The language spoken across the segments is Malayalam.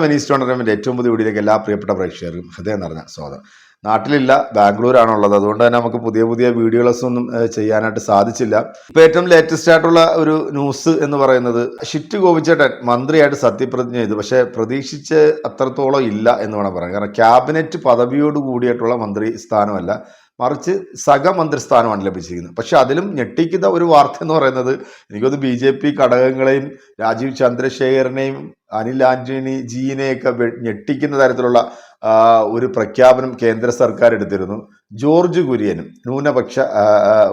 വെനീസ് ടൂർണമെന്റ് ഏറ്റവും പുതിയ വീഡിയോയിലേക്ക് എല്ലാ പ്രിയപ്പെട്ട പ്രേക്ഷകർക്കും ഹൃദയം നിറഞ്ഞ സ്വാഗതം. നാട്ടിലില്ല ബാംഗ്ലൂരാണുള്ളത്. അതുകൊണ്ട് തന്നെ നമുക്ക് പുതിയ പുതിയ വീഡിയോസ് ഒന്നും ചെയ്യാനായിട്ട് സാധിച്ചില്ല. ഇപ്പൊ ഏറ്റവും ലേറ്റസ്റ്റ് ആയിട്ടുള്ള ഒരു ന്യൂസ് എന്ന് പറയുന്നത് ഷിറ്റ് ഗോപിച്ചേട്ടൻ മന്ത്രിയായിട്ട് സത്യപ്രതിജ്ഞ ചെയ്തു. പക്ഷെ പ്രതീക്ഷിച്ച് അത്രത്തോളം ഇല്ല എന്ന് വേണം പറയാം കാരണം ക്യാബിനറ്റ് പദവിയോട് കൂടിയിട്ടുള്ള മന്ത്രി സ്ഥാനമല്ല. മറിച്ച് സഹമന്ത്രിസ്ഥാനമാണ് ലഭിച്ചിരിക്കുന്നത്. പക്ഷെ അതിലും ഞെട്ടിക്കുന്ന ഒരു വാർത്ത എന്ന് പറയുന്നത് എനിക്കത് ബി ജെ പി ഘടകങ്ങളെയും രാജീവ് ചന്ദ്രശേഖരനെയും അനിൽ ആന്റണി ജീനെയൊക്കെ ഞെട്ടിക്കുന്ന തരത്തിലുള്ള ഒരു പ്രഖ്യാപനം കേന്ദ്ര സർക്കാർ എടുത്തിരുന്നു. ജോർജ് കുര്യനും ന്യൂനപക്ഷ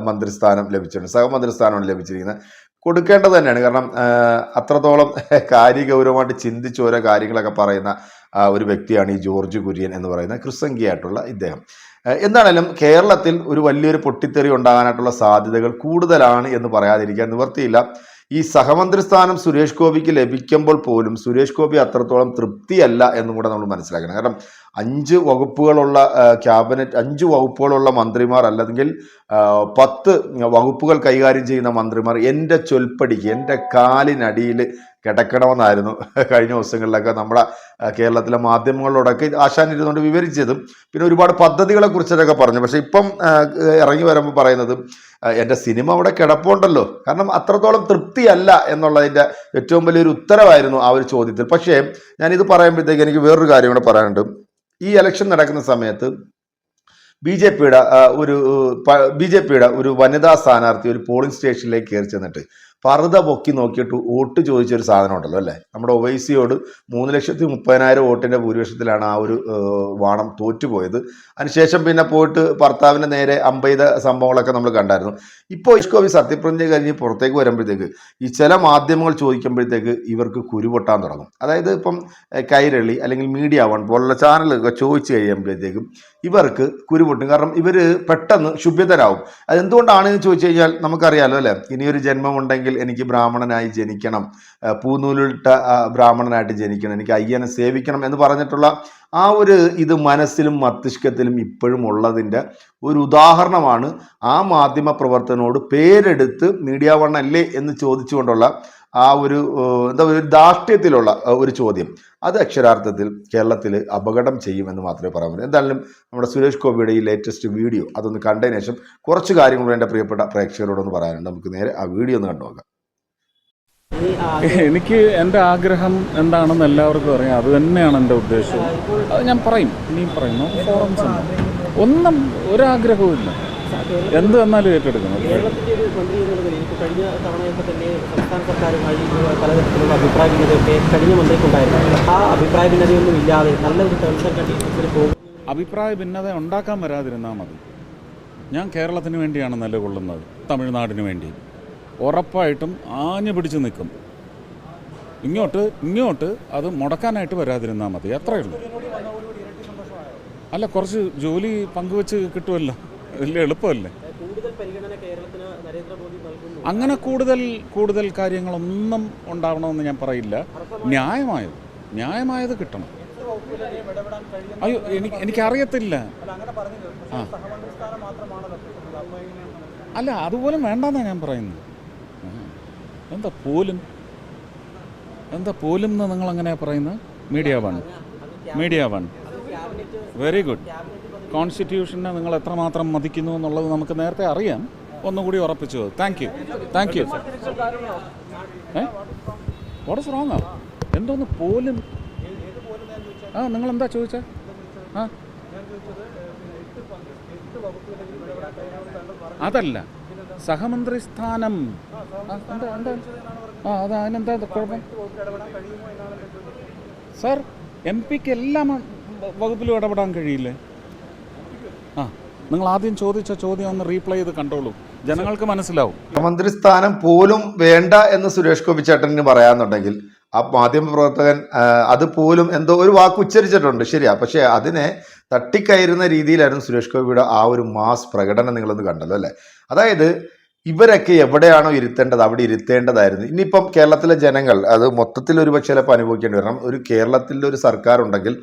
മന്ത്രിസ്ഥാനം ലഭിച്ചിട്ടുണ്ട്. സഹമന്ത്രിസ്ഥാനമാണ് ലഭിച്ചിരിക്കുന്നത്. കൊടുക്കേണ്ടത് തന്നെയാണ്. കാരണം അത്രത്തോളം കാര്യഗൗരവമായിട്ട് ചിന്തിച്ച് ഓരോ കാര്യങ്ങളൊക്കെ പറയുന്ന ഒരു വ്യക്തിയാണ് ഈ ജോർജ് കുര്യൻ എന്ന് പറയുന്ന ക്രിസംഖ്യയായിട്ടുള്ള ഇദ്ദേഹം. എന്താണേലും കേരളത്തിൽ ഒരു വലിയൊരു പൊട്ടിത്തെറി ഉണ്ടാകാനായിട്ടുള്ള സാധ്യതകൾ കൂടുതലാണ് എന്ന് പറയാതിരിക്കാൻ നിവർത്തിയില്ല. ഈ സഹമന്ത്രി സ്ഥാനം സുരേഷ് ഗോപിക്ക് ലഭിക്കുമ്പോൾ പോലും സുരേഷ് ഗോപി അത്രത്തോളം തൃപ്തിയല്ല എന്നും കൂടെ നമ്മൾ മനസ്സിലാക്കണം. കാരണം അഞ്ച് വകുപ്പുകളുള്ള ക്യാബിനറ്റ് അഞ്ച് വകുപ്പുകളുള്ള മന്ത്രിമാർ അല്ലെങ്കിൽ പത്ത് വകുപ്പുകൾ കൈകാര്യം ചെയ്യുന്ന മന്ത്രിമാർ എന്റെ ചൊൽപ്പടിക്ക് എന്റെ കാലിനടിയിൽ കിടക്കണമെന്നായിരുന്നു കഴിഞ്ഞ ദിവസങ്ങളിലൊക്കെ നമ്മുടെ കേരളത്തിലെ മാധ്യമങ്ങളോടൊക്കെ ആശാൻ ഇരുന്നുകൊണ്ട് വിവരിച്ചതും. പിന്നെ ഒരുപാട് പദ്ധതികളെ കുറിച്ചിട്ടൊക്കെ പറഞ്ഞു. പക്ഷേ ഇപ്പം ഇറങ്ങി വരുമ്പോൾ പറയുന്നത് എന്റെ സിനിമ അവിടെ കിടപ്പുണ്ടല്ലോ. കാരണം അത്രത്തോളം തൃപ്തിയല്ല എന്നുള്ളതിന്റെ ഏറ്റവും വലിയൊരു ഉത്തരവായിരുന്നു ആ ഒരു ചോദ്യത്തിൽ. പക്ഷേ ഞാനിത് പറയുമ്പോഴത്തേക്ക് എനിക്ക് വേറൊരു കാര്യം കൂടെ പറയാനുണ്ട്. ഈ ഇലക്ഷൻ നടക്കുന്ന സമയത്ത് ബി ജെ പിയുടെ ഒരു ബി ജെ പിയുടെ ഒരു വനിതാ സ്ഥാനാർത്ഥി ഒരു പോളിംഗ് സ്റ്റേഷനിലേക്ക് കയറി ചെന്നിട്ട് പറുത പൊക്കി നോക്കിയിട്ട് വോട്ട് ചോദിച്ച ഒരു സാധനം ഉണ്ടല്ലോ അല്ലേ? നമ്മുടെ ഒവൈസിയോട് മൂന്ന് ലക്ഷത്തി മുപ്പതിനായിരം വോട്ടിന്റെ ഭൂരിപക്ഷത്തിലാണ് ആ ഒരു വാണം തോറ്റുപോയത്. അതിനുശേഷം പിന്നെ പോയിട്ട് ഭർത്താവിന്റെ നേരെ അമ്പെയ്ത സംഭവങ്ങളൊക്കെ നമ്മൾ കണ്ടായിരുന്നു. ഇപ്പോൾ ഇഷ്കോവി സത്യപ്രതിജ്ഞ കഴിഞ്ഞ് പുറത്തേക്ക് വരുമ്പോഴത്തേക്ക് ഈ ചില മാധ്യമങ്ങൾ ചോദിക്കുമ്പോഴത്തേക്ക് ഇവർക്ക് കുരുപൊട്ടാൻ തുടങ്ങും. അതായത് ഇപ്പം കൈരളി അല്ലെങ്കിൽ മീഡിയ വൺ പോലുള്ള ചാനലൊക്കെ ചോദിച്ചു കഴിയുമ്പോഴത്തേക്കും ഇവർക്ക് കുരുപൊട്ടും. കാരണം ഇവർ പെട്ടെന്ന് ശുഭ്യതരാകും അതെന്തുകൊണ്ടാണെന്ന് ചോദിച്ചു കഴിഞ്ഞാൽ നമുക്കറിയാലോ അല്ലേ? ഇനിയൊരു ജന്മമുണ്ടെങ്കിൽ എനിക്ക് ബ്രാഹ്മണനായി ജനിക്കണം. പൂനൂലിട്ട ബ്രാഹ്മണനായിട്ട് ജനിക്കണം. എനിക്ക് അയ്യനെ സേവിക്കണം എന്ന് പറഞ്ഞിട്ടുള്ള ആ ഒരു ഇത് മനസ്സിലും മസ്തിഷ്കത്തിലും ഇപ്പോഴും ഉള്ളതിന്റെ ഒരു ഉദാഹരണമാണ് ആ മാധ്യമ പ്രവർത്തനോട് പേരെടുത്ത് മീഡിയ വൺ അല്ലേ എന്ന് ചോദിച്ചുകൊണ്ടുള്ള ആ ഒരു എന്താ പറയുക ഒരു ധാർഷ്ട്യത്തിലുള്ള ഒരു ചോദ്യം. അത് അക്ഷരാർത്ഥത്തിൽ കേരളത്തിൽ അപകടം ചെയ്യുമെന്ന് മാത്രമേ പറയാൻ പറ്റൂ. എന്തായാലും നമ്മുടെ സുരേഷ് ഗോപിയുടെ ഈ ലേറ്റസ്റ്റ് വീഡിയോ അതൊന്ന് കണ്ടതിന് ശേഷം കുറച്ച് കാര്യങ്ങൾ എന്റെ പ്രിയപ്പെട്ട പ്രേക്ഷകരോടൊന്ന് പറയാനുണ്ട്. നമുക്ക് നേരെ ആ വീഡിയോ ഒന്ന് കണ്ടു നോക്കാം. എനിക്ക് എന്റെ ആഗ്രഹം എന്താണെന്ന് എല്ലാവർക്കും അറിയാം. അത് തന്നെയാണ് എന്റെ ഉദ്ദേശം. അത് ഞാൻ പറയും ഇനിയും പറയുന്നു ഫോറംസ് ഒന്നും ഒരാഗ്രഹവും ഇല്ല. എന്ത് വന്നാലും ഏറ്റെടുക്കണം. കഴിഞ്ഞ തവണയൊക്കെ തന്നെ സംസ്ഥാന സർക്കാരുമായി പലതരത്തിലുള്ള അഭിപ്രായ ഭിന്നതയൊക്കെ കഴിഞ്ഞ മന്ത്രിക്കുണ്ടായിരുന്നു. ആ അഭിപ്രായ ഭിന്നതയൊന്നും ഇല്ലാതെ നല്ല ഒരു ടേംസ് ആൻഡ് കണ്ടീഷൻസിൽ പോകും. അഭിപ്രായ ഭിന്നത ഉണ്ടാക്കാൻ വരാതിരുന്നാൽ മതി. ഞാൻ കേരളത്തിന് വേണ്ടിയാണ് നിലകൊള്ളുന്നത് തമിഴ്നാടിന് വേണ്ടി. ഉറപ്പായിട്ടും ആഞ്ഞു പിടിച്ച് നിൽക്കും. ഇങ്ങോട്ട് ഇങ്ങോട്ട് അത് മുടക്കാനായിട്ട് വരാതിരുന്നാൽ മതി. അത്രയേ ഉള്ളൂ. അല്ല കുറച്ച് ജോലി പങ്കുവെച്ച് കിട്ടുമല്ലോ. വലിയ എളുപ്പമല്ലേ? കൂടുതൽ പരിഗണന കേരളത്തിന് അങ്ങനെ കൂടുതൽ കൂടുതൽ കാര്യങ്ങളൊന്നും ഉണ്ടാവണമെന്ന് ഞാൻ പറയില്ല. ന്യായമായത് ന്യായമായത് കിട്ടണം. അയ്യോ എനിക്ക് എനിക്കറിയത്തില്ല. അല്ല അതുപോലെ വേണ്ടെന്നാണ് ഞാൻ പറയുന്നത്. എന്താ പോലും എന്താ പോലും എന്ന് നിങ്ങൾ അങ്ങനെ പറയുന്നത്? Media one. Media one. Very good. കോൺസ്റ്റിറ്റ്യൂഷനെ നിങ്ങൾ എത്രമാത്രം മതിക്കുന്നു എന്നുള്ളത് നമുക്ക് നേരത്തെ അറിയാം. ഒന്നുകൂടി ഉറപ്പിച്ചു. താങ്ക് യു താങ്ക് യു ഏ? വാട്ട് ഇസ് റോങ് എന്തോന്ന് പോലും ആ നിങ്ങൾ എന്താ ചോദിച്ചേ? ആ? അതല്ല. സഹമന്ത്രി സ്ഥാനം എന്താ എന്താ? ആ അത് അതിനെന്താ കുഴപ്പം? സാർ എം പിക്ക് എല്ലാ വകുപ്പിലും ഇടപെടാൻ കഴിയില്ലേ? ആ നിങ്ങൾ ആദ്യം ചോദിച്ച ചോദ്യം ഒന്ന് റീപ്ലൈ ചെയ്ത് കണ്ടോളൂ. ജനങ്ങൾക്ക് മനസ്സിലാവും. മുഖ്യമന്ത്രി സ്ഥാനം പോലും വേണ്ട എന്ന് സുരേഷ് ഗോപി ചേട്ടന് പറയാന്നുണ്ടെങ്കിൽ ആ മാധ്യമപ്രവർത്തകൻ അത് പോലും എന്തോ ഒരു വാക്ക് ഉച്ചരിച്ചിട്ടുണ്ട്. ശരിയാ. പക്ഷേ അതിനെ തട്ടിക്കയറുന്ന രീതിയിലായിരുന്നു സുരേഷ് ഗോപിയുടെ ആ ഒരു മാസ് പ്രകടനം നിങ്ങളൊന്ന് കണ്ടല്ലോ അല്ലേ? അതായത് ഇവരൊക്കെ എവിടെയാണോ ഇരുത്തേണ്ടത് അവിടെ ഇരുത്തേണ്ടതായിരുന്നു. ഇനിയിപ്പം കേരളത്തിലെ ജനങ്ങൾ അത് മൊത്തത്തിൽ ഒരു പക്ഷേ ചിലപ്പോൾ അനുഭവിക്കേണ്ടി വരണം. ഒരു കേരളത്തിലെ ഒരു സർക്കാർ ഉണ്ടെങ്കിൽ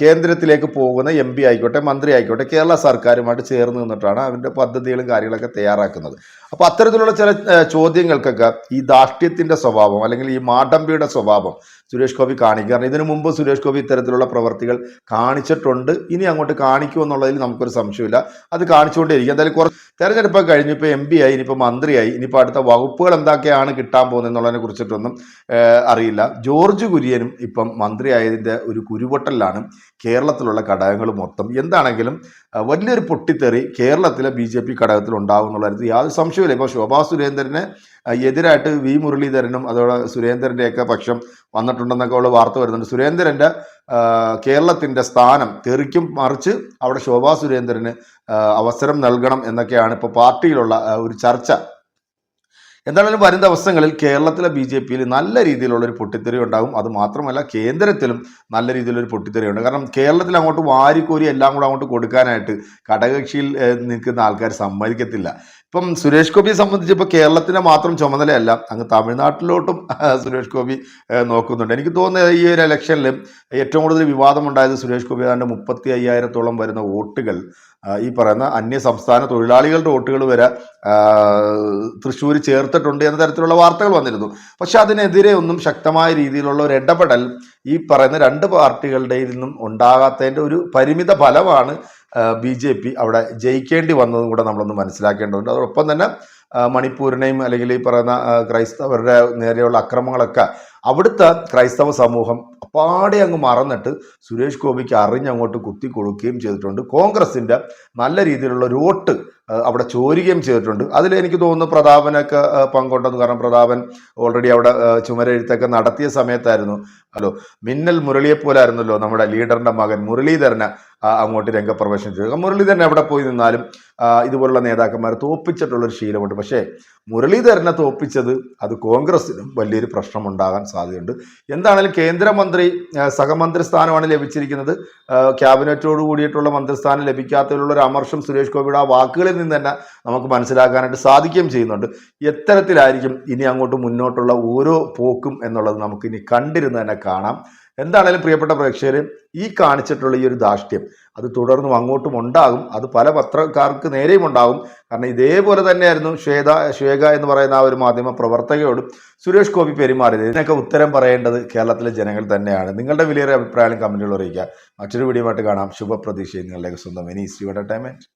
കേന്ദ്രത്തിലേക്ക് പോകുന്ന എം പി ആയിക്കോട്ടെ മന്ത്രി ആയിക്കോട്ടെ കേരള സർക്കാരുമായിട്ട് ചേർന്ന് നിന്നിട്ടാണ് അവന്റെ പദ്ധതികളും കാര്യങ്ങളൊക്കെ തയ്യാറാക്കുന്നത്. അപ്പോൾ അത്തരത്തിലുള്ള ചില ചോദ്യങ്ങൾക്കൊക്കെ ഈ ധാർഷ്ട്യത്തിന്റെ സ്വഭാവം അല്ലെങ്കിൽ ഈ മാടമ്പിയുടെ സ്വഭാവം സുരേഷ് ഗോപി കാണിക്കുക. കാരണം ഇതിനു മുമ്പ് സുരേഷ് ഗോപി ഇത്തരത്തിലുള്ള പ്രവർത്തികൾ കാണിച്ചിട്ടുണ്ട്. ഇനി അങ്ങോട്ട് കാണിക്കുമെന്നുള്ളതിൽ നമുക്കൊരു സംശയമില്ല. അത് കാണിച്ചുകൊണ്ടേയിരിക്കും. എന്തായാലും കുറച്ച് തെരഞ്ഞെടുപ്പൊക്കെ കഴിഞ്ഞ് ഇപ്പോൾ എം പി ആയി ഇനിയിപ്പോൾ മന്ത്രിയായി ഇനിയിപ്പോൾ അടുത്ത വകുപ്പുകൾ എന്തൊക്കെയാണ് കിട്ടാൻ പോകുന്നത് എന്നുള്ളതിനെ കുറിച്ചിട്ടൊന്നും അറിയില്ല. ജോർജ് കുര്യനും ഇപ്പം മന്ത്രിയായതിന്റെ ഒരു കുരുപൊട്ടലിലാണ് കേരളത്തിലുള്ള ഘടകങ്ങൾ മൊത്തം. എന്താണെങ്കിലും വലിയൊരു പൊട്ടിത്തെറി കേരളത്തിലെ ബി ജെ പി ഘടകത്തിൽ ഉണ്ടാകും എന്നുള്ള കാര്യത്തിൽ യാതൊരു സംശയമില്ല ഇപ്പോൾ ശോഭാ സുരേന്ദ്രന് എതിരായിട്ട് വി മുരളീധരനും അതോടെ സുരേന്ദ്രന്റെയൊക്കെ പക്ഷം വന്നിട്ടുണ്ടെന്നൊക്കെ ഉള്ള വാർത്ത വരുന്നുണ്ട്. സുരേന്ദ്രന്റെ കേരളത്തിന്റെ സ്ഥാനം തെറിക്കും മറിച്ച് അവിടെ ശോഭാ സുരേന്ദ്രന് അവസരം നൽകണം എന്നൊക്കെയാണ് ഇപ്പോൾ പാർട്ടിയിലുള്ള ഒരു ചർച്ച. എന്തായാലും വരും ദിവസങ്ങളിൽ കേരളത്തിലെ ബി ജെ പിയിൽ നല്ല രീതിയിലുള്ള ഒരു പൊട്ടിത്തെറി ഉണ്ടാകും. അത് മാത്രമല്ല കേന്ദ്രത്തിലും നല്ല രീതിയിലൊരു പൊട്ടിത്തെറി ഉണ്ട്. കാരണം കേരളത്തിൽ അങ്ങോട്ട് വാരിക്കോരി എല്ലാം കൂടെ അങ്ങോട്ട് കൊടുക്കാനായിട്ട് ഘടകകക്ഷിയിൽ നിൽക്കുന്ന ആൾക്കാർ സമ്മതിക്കത്തില്ല. ഇപ്പം സുരേഷ് ഗോപിയെ സംബന്ധിച്ച് ഇപ്പോൾ കേരളത്തിന്റെ മാത്രം ചുമതലയല്ല അങ്ങ് തമിഴ്നാട്ടിലോട്ടും സുരേഷ് ഗോപി നോക്കുന്നുണ്ട്. എനിക്ക് തോന്നുന്നത് ഈ ഒരു ഇലക്ഷനിൽ ഏറ്റവും കൂടുതൽ വിവാദമുണ്ടായത് സുരേഷ് ഗോപി ഏതാണ്ട് മുപ്പത്തി അയ്യായിരത്തോളം വരുന്ന വോട്ടുകൾ ഈ പറയുന്ന അന്യ സംസ്ഥാന തൊഴിലാളികളുടെ വോട്ടുകൾ വരെ തൃശ്ശൂർ ചേർത്തിട്ടുണ്ട് എന്ന തരത്തിലുള്ള വാർത്തകൾ വന്നിരുന്നു. പക്ഷെ അതിനെതിരെ ഒന്നും ശക്തമായ രീതിയിലുള്ള ഒരു ഇടപെടൽ ഈ പറയുന്ന രണ്ട് പാർട്ടികളുടെ നിന്നും ഉണ്ടാകാത്തതിന്റെ ഒരു പരിമിത ഫലമാണ് ബി ജെ പി അവിടെ ജയിക്കേണ്ടി വന്നതും കൂടെ നമ്മളൊന്ന് മനസ്സിലാക്കേണ്ടതുണ്ട്. അതോടൊപ്പം തന്നെ മണിപ്പൂരിനെയും അല്ലെങ്കിൽ ഈ പറയുന്ന ക്രൈസ്തവരുടെ നേരെയുള്ള അക്രമങ്ങളൊക്കെ അവിടുത്തെ ക്രൈസ്തവ സമൂഹം അപ്പാടെ അങ്ങ് മറന്നിട്ട് സുരേഷ് ഗോപിക്ക് അറിഞ്ഞങ്ങോട്ട് കുത്തി കൊടുക്കുകയും ചെയ്തിട്ടുണ്ട്. കോൺഗ്രസിന്റെ നല്ല രീതിയിലുള്ള വോട്ട് അവിടെ ചോരുകയും ചെയ്തിട്ടുണ്ട്. അതിൽ എനിക്ക് തോന്നുന്നു പ്രതാപനൊക്കെ പങ്കുണ്ടെന്ന് കാരണം പ്രതാപൻ ഓൾറെഡി അവിടെ ചുമരെഴുത്തൊക്കെ നടത്തിയ സമയത്തായിരുന്നു. ഹലോ മിന്നൽ മുരളിയെ പോലായിരുന്നല്ലോ നമ്മുടെ ലീഡറിന്റെ മകൻ മുരളീധരനെ അങ്ങോട്ട് രംഗപ്രവേശനം ചെയ്തു മുരളീധരൻ എവിടെ പോയി നിന്നാലും ഇതുപോലുള്ള നേതാക്കന്മാരെ തോപ്പിച്ചിട്ടുള്ളൊരു ശീലമുണ്ട്. പക്ഷേ മുരളീധരനെ തോപ്പിച്ചത് അത് കോൺഗ്രസിനും വലിയൊരു പ്രശ്നമുണ്ടാകാൻ സാധ്യതയുണ്ട്. എന്താണെങ്കിലും കേന്ദ്രമന്ത്രി സഹമന്ത്രി സ്ഥാനമാണ് ലഭിച്ചിരിക്കുന്നത്. ക്യാബിനറ്റോട് കൂടിയിട്ടുള്ള മന്ത്രിസ്ഥാനം ലഭിക്കാത്തതിലുള്ള ഒരു അമർഷം സുരേഷ് ഗോപിയുടെ ആ വാക്കുകളിൽ നിന്ന് തന്നെ നമുക്ക് മനസ്സിലാക്കാനായിട്ട് സാധിക്കുകയും ചെയ്യുന്നുണ്ട്. എത്തരത്തിലായിരിക്കും ഇനി അങ്ങോട്ട് മുന്നോട്ടുള്ള ഓരോ പോക്കും എന്നുള്ളത് നമുക്ക് ഇനി കണ്ടിരുന്ന് തന്നെ കാണാം. എന്താണേലും പ്രിയപ്പെട്ട പ്രേക്ഷകർ ഈ കാണിച്ചിട്ടുള്ള ഈ ഒരു ധാർഷ്ട്യം അത് തുടർന്നും അങ്ങോട്ടും ഉണ്ടാകും. അത് പല പത്രക്കാർക്ക് നേരെയും ഉണ്ടാകും. കാരണം ഇതേപോലെ തന്നെയായിരുന്നു ശ്വേത ശ്വേക എന്ന് പറയുന്ന ആ ഒരു മാധ്യമ പ്രവർത്തകയോടും സുരേഷ് ഗോപി പെരുമാറിയത്. ഇതിനൊക്കെ ഉത്തരം പറയേണ്ടത് കേരളത്തിലെ ജനങ്ങൾ തന്നെയാണ്. നിങ്ങളുടെ വലിയൊരു അഭിപ്രായം കമന്റുകൾ അറിയിക്കുക. മറ്റൊരു വീഡിയോ ആയിട്ട് കാണാം. ശുഭപ്രതീക്ഷയും നിങ്ങളിലേക്ക് സ്വന്തം ഇനി ശ്രീ എന്റർടൈൻമെന്റ്